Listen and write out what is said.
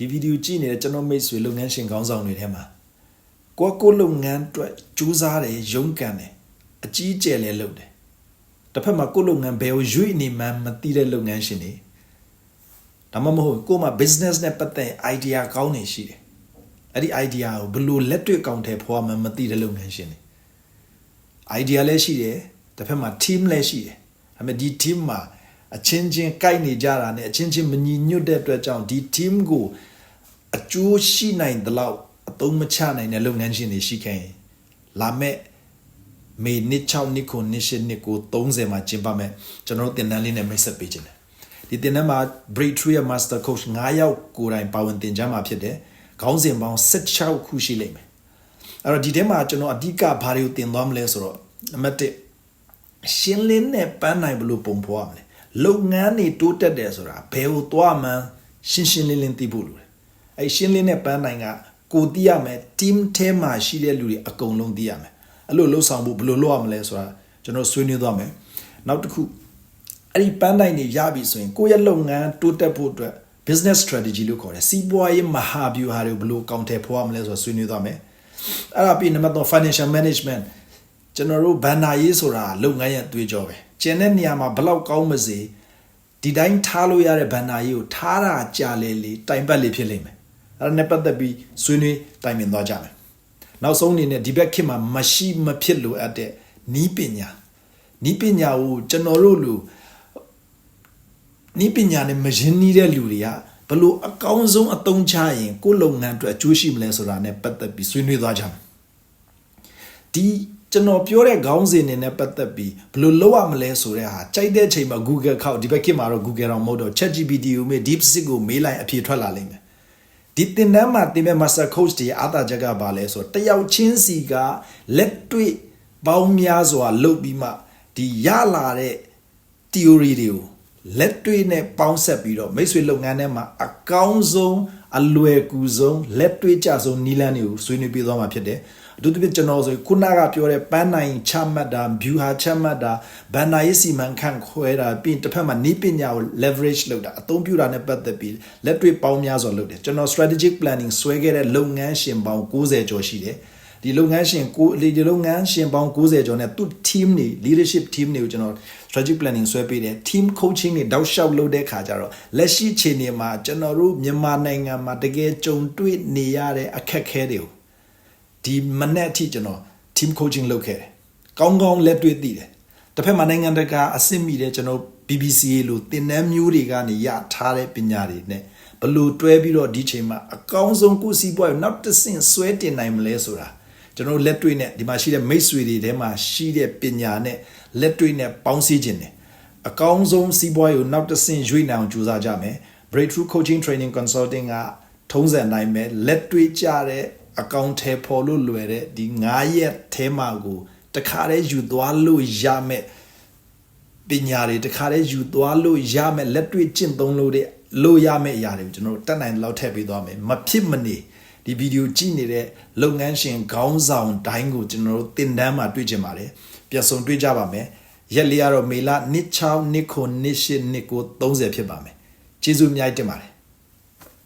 ဒီဗီဒီယိုကြည့်နေတဲ့ကျွန်တော်မိတ်ဆွေလုပ်ငန်းရှင်ခေါင်းဆောင်တွေထဲမှာကိုယ့်ကိုယ်လုပ်ငန်းအတွက်ကြိုးစားတယ်ရုန်းကန်တယ်အကြီးကျယ်လည်းလုပ်တယ်တစ်ဖက်မှာကိုယ့်လုပ်ငန်းဘယ်ကိုရွေ့နေမှန်းမသိတဲ့လုပ်ငန်းရှင်တွေဒါမှမဟုတ်ကိုယ်မှာ business နဲ့ပတ်သက် idea ကောင်းနေရှိတယ်အဲ့ဒီ idea ကိုဘယ်လိုလက်တွေ့ကောင်းထဲဖော်မှန်းမသိတဲ့လုပ်ငန်းရှင်တွေ idea လည်းရှိတယ်တစ်ဖက်မှာ team လည်းရှိတယ်ဒါပေမဲ့ဒီ team မှာအချင်းချင်းကိုက်နေကြတာနဲ့အချင်းချင်းမညီညွတ်တဲ့အတွက်ကြောင့်ဒီ team ကို အကျိုးရှိနိုင်သလောက်အသုံးမချနိုင်တဲ့လုပ်ငန်းရှင်တွေရှိခဲ့ရင်လာမဲ့မေနှစ်6နှစ်ကိုနှစ်8နှစ်ကို30မှာကျင်းပမယ်ကျွန်တော်တို့တင်တန်းလေးနဲ့မိတ်ဆက်ပေးခြင်းတယ်ဒီတင်တန်းမှာ Breakthrough ရဲ့ Master Coach 9ယောက်ကိုယ်တိုင်ပါဝင်တင်ကြမှာဖြစ်တယ်ခေါင်းစဉ်ပေါင်း16ခုရှိလိမ့်မယ်အဲ့တော့ဒီထဲမှာကျွန်တော်အဓိကဘာတွေကိုတင်သွားမလဲဆိုတော့နံပါတ်1ရှင်းလင်းတဲ့ပန်းနိုင်ဘလို့ပုံဖော်ရမလဲလုပ်ငန်းတွေတိုးတက်တယ်ဆိုတာဘယ်ကိုသွားမှန်းရှင်းရှင်းလင်းလင်းသိဖို့လိုတယ် အဲ့ရှင်းလင်းတဲ့ပန်းနိုင်ကကိုသိရမယ် team ထဲမှာရှိတဲ့လူတွေအကုန်လုံးသိရမယ်အဲ့လိုလှုပ်ဆောင်ဖို့ဘယ်လိုလုပ်ရမလဲဆိုတာကျွန်တော်ဆွေးနွေးသွားမယ်နောက်တစ်ခုအဲ့ဒီပန်းနိုင်တွေရပြီဆိုရင်ကိုယ့်ရဲ့လုပ်ငန်းတိုးတက်ဖို့အတွက် business strategy လို့ခေါ်တယ်စီးပွားရေးမဟာဗျူဟာတွေကိုဘယ်လိုအကောင့်ထဲဖော်ရမလဲဆိုတာဆွေးနွေးသွားမယ်အဲ့ဒါပြီးနံပါတ်3 financial management ကျွန်တော်တို့ဘဏ္ဍာရေးဆိုတာလုပ်ငန်းရဲ့အသွေးကြောပဲကျန်တဲ့နေရာမှာဘလောက်ကောင်းမစေဒီတိုင်းထားလို့ရတဲ့ဘဏ္ဍာရေးကိုထားတာကြာလေလေတိုင်ပတ်လေဖြစ်လိမ့်မယ် အဲ့ဒါနဲ့ပတ်သက်ပြီးဆွေးနွေးတိုင်ပင်သွားကြမယ်နောက်ဆုံးအနေနဲ့ဒီဘက်ခေတ်မှာမရှိမဖြစ်လို့အပ်တဲ့နီးပညာနီးပညာကိုကျွန်တော်တို့လူနီးပညာနဲ့မရင်းနှီးတဲ့လူတွေကဘလို့အကောင်းဆုံးအသုံးချရင်ကိုယ့်လုပ်ငန်းအတွက်အကျိုးရှိမလဲဆိုတာနဲ့ပတ်သက်ပြီးဆွေးနွေးသွားကြမယ်ဒီကျွန်တော်ပြောတဲ့ခေါင်းစဉ်တွေနဲ့ပတ်သက်ပြီးဘယ်လိုလုပ်ရမလဲဆိုတဲ့ဟာကြိုက်တဲ့အချိန်မှာ Google ခောက်ဒီဘက်ခေတ်မှာတော့ Google တော့မဟုတ်တော့ ChatGPT ကိုမေး DeepSeek ကိုမေးလိုက်အဖြေထွက်လာလိမ့်မယ် ဒီတင်တန်းမှာတင်မဲ့ Master Coach တွေအားသာချက်ကဘာလဲဆိုတော့တယောက်ချင်းစီကလက်တွေ့ပေါင်းများစွာလုပ်ပြီးမှဒီရလာတဲ့ theory တွေကိုလက်တွေ့နဲ့ပေါင်းဆက်ပြီးတော့မိတ်ဆွေလုပ်ငန်းထဲမှာအကောင်းဆုံးအလွယ်ကူဆုံးလက်တွေ့ကျဆုံးနည်းလမ်းတွေကိုဆွေးနွေးပေးသွားမှာဖြစ်တယ် အထူးသဖြင့်ကျွန်တော်ဆိုခုနကပြောတဲ့ပန်းနိုင်ချမှတ်တာ view ဟာချမှတ်တာဘန်နာရေးစီမံခန့်ခွဲတာပြီးရင်တစ်ဖက်မှာနီးပညာကို leverage လုပ်တာအသုံးပြုတာနဲ့ပတ်သက်ပြီးလက်တွေ့ပေါင်းများစွာလုပ်တယ်ကျွန်တော် strategic planning ဆွဲခဲ့တဲ့လုပ်ငန်းရှင်ပေါင်း90ကျော်ရှိတယ်ဒီလုပ်ငန်းရှင်ကိုဒီလုပ်ငန်းရှင်ပေါင်း90ကျော်နဲ့သူ team တွေ leadership team တွေကိုကျွန်တော် strategic planning ဆွဲပေးတယ် team coaching တွေတောက်လျှောက်လုပ်တဲ့ခါကျတော့လက်ရှိအခြေအနေမှာကျွန်တော်တို့မြန်မာနိုင်ငံမှာတကယ်ကြုံတွေ့နေရတဲ့အခက်အခဲတွေကို ဒီမနေ့အထိကျွန်တော် team coaching လုပ်ခဲ့တယ်ကောင်းကောင်းလက်တွေ့သိတယ်တစ်ဖက်မှာနိုင်ငံတကာအဆင့်မီတဲ့ကျွန်တော် BBC လို့တင်နန်းမျိုးတွေကနေရထားတဲ့ပညာတွေနဲ့ဘလို့တွဲပြီးတော့ဒီချိန်မှာအကောင်းဆုံးကိုစီးပွားရေးနောက်တစ်ဆင့်ဆွဲတင်နိုင်မလဲဆိုတာကျွန်တော်လက်တွေ့နဲ့ဒီမှာရှိတဲ့မိတ်ဆွေတွေထဲမှာရှိတဲ့ပညာနဲ့လက်တွေ့နဲ့ပေါင်းစည်းခြင်းတယ်အကောင်းဆုံးစီးပွားရေးကိုနောက်တစ်ဆင့်ရွေ့နိုင်အောင်ကြိုးစားကြမယ် Breakthrough Coaching Training Consulting ကထုံးစံတိုင်းပဲလက်တွေ့ကြတဲ့ အကောင့်ထဲပေါ်လို့လွယ်တဲ့ဒီ9ရက်ထဲမှာကိုတခါတည်းယူသွားလို့ရမယ်ပညာတွေတခါတည်းယူသွားလို့ရမယ်လက်တွေ့ကျင့်သုံးလို့တဲ့လို့ရမယ့်အရာတွေကိုကျွန်တော်တို့တက်နိုင်တဲ့လောက်ထည့်ပေးသွားမယ်မဖြစ်မနေဒီဗီဒီယိုကြည့်နေတဲ့လုပ်ငန်းရှင်ခေါင်းဆောင်တိုင်းကိုကျွန်တော်တို့တင်တန်းမှာတွေ့ကြပါတယ်ပြန်ဆုံတွေ့ကြပါမယ်ရက်လေးကတော့မေလ26နှစ်ခုနှစ်8နှစ်ကို30ဖြစ်ပါမယ်ကျေးဇူးအများကြီးတင်ပါတယ်